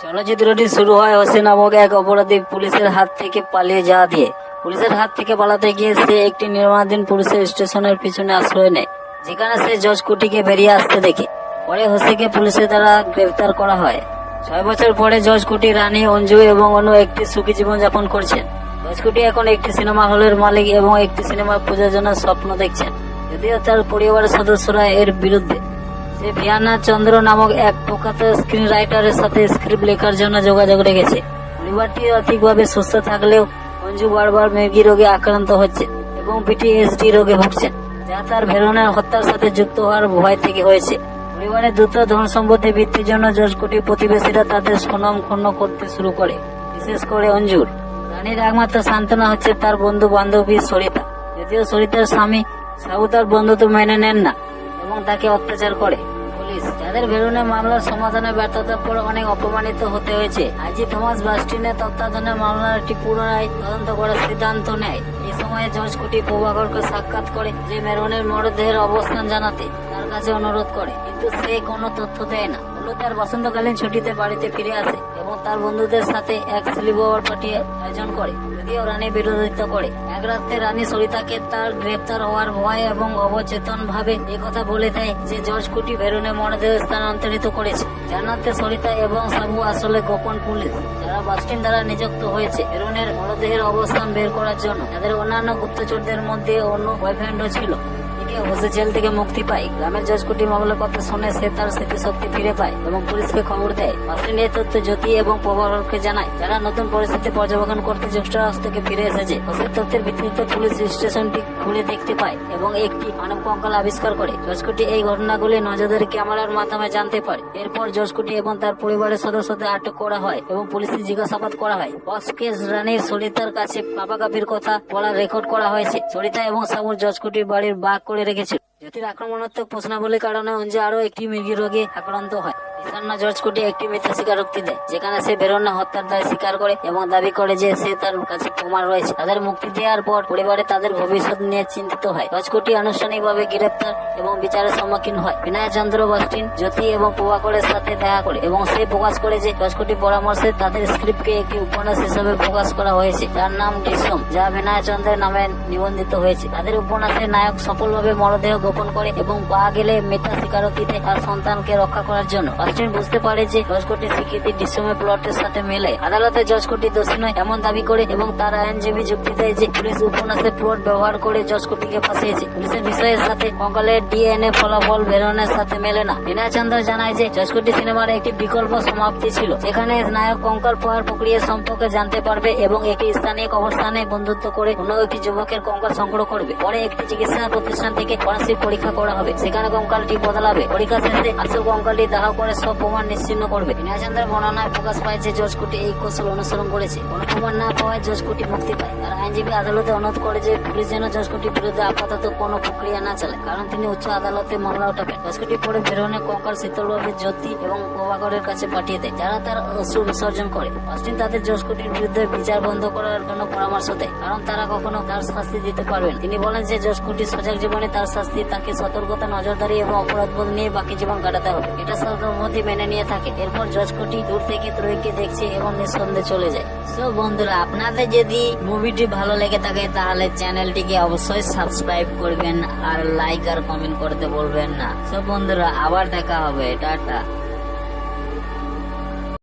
চলচ্চিত্রটি শুরু হয় হোসেন নামক এক অপরাধী পুলিশের হাত থেকে পালিয়ে যাওয়া দিয়ে। পুলিশের হাত থেকে পালাতে গিয়ে সে একটি নির্মাণাধীন পুলিশের স্টেশনের পিছনে আশ্রয় নেয়, যেখানে সে জজ কুটিকে বেরিয়ে আসতে দেখে। পরে হোসেকে পুলিশের দ্বারা গ্রেফতার করা হয়। ছয় বছর পরে জজ কুটি রানী, অঞ্জু এবং অন্য একটি সুখী জীবন যাপন করছেন। জজ কুটি এখন একটি সিনেমা হলের মালিক এবং একটি সিনেমা প্রযোজনার স্বপ্ন দেখছেন, যদিও তার পরিবারের সদস্যরা এর বিরুদ্ধে। সে ভিয়ানা চন্দ্র নামক এক প্রখ্যাত স্ক্রিন রাইটারের সাথে স্ক্রিপ্ট লেখার জন্য যোগাযোগ রেখেছে। পরিবারটি আর্থিকভাবে সুস্থ থাকলেও অঞ্জু বারবার মেগি রোগে আক্রান্ত হচ্ছে এবং পিটিএসডি রোগে ভুগছেন যা তার ভেরনের হত্যার সাথে যুক্ত হওয়ার ভয় থেকে হয়েছে। পরিবারের দ্রুত ধন সম্পত্তি বৃদ্ধির জন্য কোটি প্রতিবেশীরা তাদের সুনাম ক্ষুণ্ণ করতে শুরু করে, বিশেষ করে অঞ্জুর। রানীর একমাত্র সান্ত্বনা হচ্ছে তার বন্ধু বান্ধবী সরিতা। যদিও সরিতার স্বামী সাহু তার বন্ধুত্ব মেনে নেন না এবং তাকে অত্যাচার করে। পুলিশ বেরুনে মামলার সমাধানের ব্যর্থতার পর অনেক অপমানিত হতে হয়েছে। আজি থমাস বাস্টিনের তত্ত্বাবধানে একটি পুনরায় তদন্ত করার সিদ্ধান্ত নেয়। এই সময়ে জজ কুটি প্রভাকরকে সাক্ষাৎ করে যে মেরনের মরদেহের অবস্থান জানাতে তার কাছে অনুরোধ করে, কিন্তু সে কোনো তথ্য দেয় না। তার বসন্তকালীন ছুটিতে বাড়িতে ফিরে আসে। এবং তার বন্ধুদের সাথে এক স্লিপওভার পার্টি আয়োজন করে, যদিও রানী বিরোধিতা করে। এক রাতে রানী সরিতাকে তার গ্রেপ্তার হওয়ার ভয় এবং অবচেতন ভাবে কথা বলে দেয় যে, জর্জ কুটি বেরুনে মরদেহ স্থানান্তরিত করেছে। জানাতে সরিতা এবং সাবু আসলে গোপন পুলিশ। যারা বাস্টিন দ্বারা নিযুক্ত হয়েছে বেরুনের মরদেহের অবস্থান বের করার জন্য। তাদের অন্যান্য গুপ্তচরদের মধ্যে অন্য বয়ফ্রেন্ডও ছিল। হোসে জেল থেকে মুক্তি পায়। গ্রামের জজকুটি মামলার কথা শুনে সে তার স্মৃতিশক্তি ফিরে পায় এবং পুলিশকে খবর দেয়। বাস্টিন এই তথ্য জ্যোতি এবং প্রভাকরকে জানায়। যারা নতুন পরিস্থিতি পর্যবেক্ষণ করতে যুক্তরাষ্ট্র থেকে ফিরে এসেছে হোসের তথ্যের ভিত্তিতে পুলিশ স্টেশনটি খুলে দেখতে পায় এবং একটি মানব কঙ্কাল আবিষ্কার করে। জজকুটি এই ঘটনাগুলি নজরদারি ক্যামেরার মাধ্যমে জানতে পারে। এরপর জজকুটি এবং তার পরিবারের সদস্যদের আটক করা হয় এবং পুলিশের জিজ্ঞাসাবাদ করা হয়। বসকেস রানীর সরিতার কাছে পাপাকাপির কথা বলা রেকর্ড করা হয়েছে। সরিতা এবং সামুর জজকুটির বাড়ির বাঘ করে রেখেছিল জ্যোতির আক্রমণাত্মক প্রশ্নাবলীর কারণে অঞ্জে আরও একটি মৃগী রোগে আক্রান্ত হয়। ঈশান্য জর্জ কুটি একটি মিথ্যা স্বীকারোক্তি দেয়, যেখানে সে বেরোনা হত্যার দায় স্বীকার করে এবং দাবি করে যে সে তার কাছে প্রমাণ রয়েছে। তাদের মুক্তি দেওয়ার পর পরিবারে তাদের ভবিষ্যৎ নিয়ে চিন্তিত হয়। জর্জ কুটি আনুষ্ঠানিকভাবে গ্রেপ্তার এবং বিচারের সম্মুখীন হয়। বিনয় চন্দ্র বাস্টিন, জ্যোতি এবং প্রভাকরের সাথে দেখা করে এবং সে প্রকাশ করে যে জর্জ কুটি পরামর্শে তাদের স্ক্রিপ্টকে একটি উপন্যাস হিসেবে প্রকাশ করা হয়েছে। যার নাম ডিসম যা বিনয় চন্দ্রের নামে নিবন্ধিত হয়েছে। তাদের উপন্যাসের নায়ক সফলভাবে মরদেহ গোপন করে এবং পা গেলে মিথ্যা স্বীকারোক্তিতে তার সন্তানকে রক্ষা করার জন্য অস্টিন বুঝতে পারে যে জজ কোটি স্বীকৃতি ডিসমের প্লটের সাথে মেলে। আদালতে জজ কোটি দোষী নয়, এমন দাবি করে এবং তার আইনজীবী যুক্তি দেয় যে পুলিশ উপন্যাসের প্লট ব্যবহার করে জজ কোটিকে ফাঁসিয়েছে। পুলিশের বিষয়ের সাথে কঙ্কালের ডিএনএ ফলাফল বেরোনের সাথে মেলে না। বিনয় চন্দ্র জানায় যে জজ কোটি সিনেমার একটি বিকল্প সমাপ্তি ছিল, যেখানে নায়ক কঙ্কাল পাওয়ার প্রক্রিয়া সম্পর্কে জানতে পারবে এবং একটি স্থানীয় কবরস্থানে বন্ধুত্ব করে অন্য একটি যুবকের কঙ্কাল সংগ্রহ করবে। পরে একটি চিকিৎসা প্রতিষ্ঠান থেকে ফরেন্সিক পরীক্ষা করা হবে, সেখানে কঙ্কালটি বদলাবে। পরীক্ষা শেষে আসল কঙ্কালটি দাহ করে সব প্রমাণ নিশ্চিন্ন করবে। বিনয়চন্দ্রের বর্ণনায় প্রকাশ পায় যে জজ কোটি এই কৌশল অনুসরণ করেছে। কোনো প্রমাণ না পাওয়ায় জজ কোটি মুক্তি পায়। তার আইনজীবী আদালতে অনুরোধ করে যে পুলিশ যেন জজ কোটির বিরুদ্ধে আপাতত কোনো প্রক্রিয়া না চালায়, কারণ তিনি উচ্চ আদালতে মামলা উঠাবেন। জজ কোটি পরে বেরোনে কঙ্কাল শীতলভাবে জ্যোতি এবং প্রভাকরের কাছে পাঠিয়ে দেয়। যারা তার অশ্রু বিসর্জন করে অস্টিন তাদের জজ কোটির বিরুদ্ধে বিচার বন্ধ করার জন্য পরামর্শ দেয়, কারণ তারা কখনো তার শাস্তি দিতে পারবেন তিনি বলেন যে জজ সজাগ জীবনে তার শাস্তি, তাকে সতর্কতা, নজরদারি এবং অপরাধবোধ নিয়ে বাকি জীবন কাটাতে হবে। এটা সর্বমতি মেনে নিয়ে থাকে। এরপর জজ কোটি দূর থেকে ত্রয়ীকে দেখছে এবং নিঃসন্দেহে চলে যায়। সো বন্ধুরা, আপনাদের যদি মুভিটি ভালো লেগে থাকে, তাহলে চ্যানেলটিকে অবশ্যই সাবস্ক্রাইব করবেন আর লাইক আর কমেন্ট করতে বলবেন না। সো বন্ধুরা, আবার দেখা হবে। টাটা।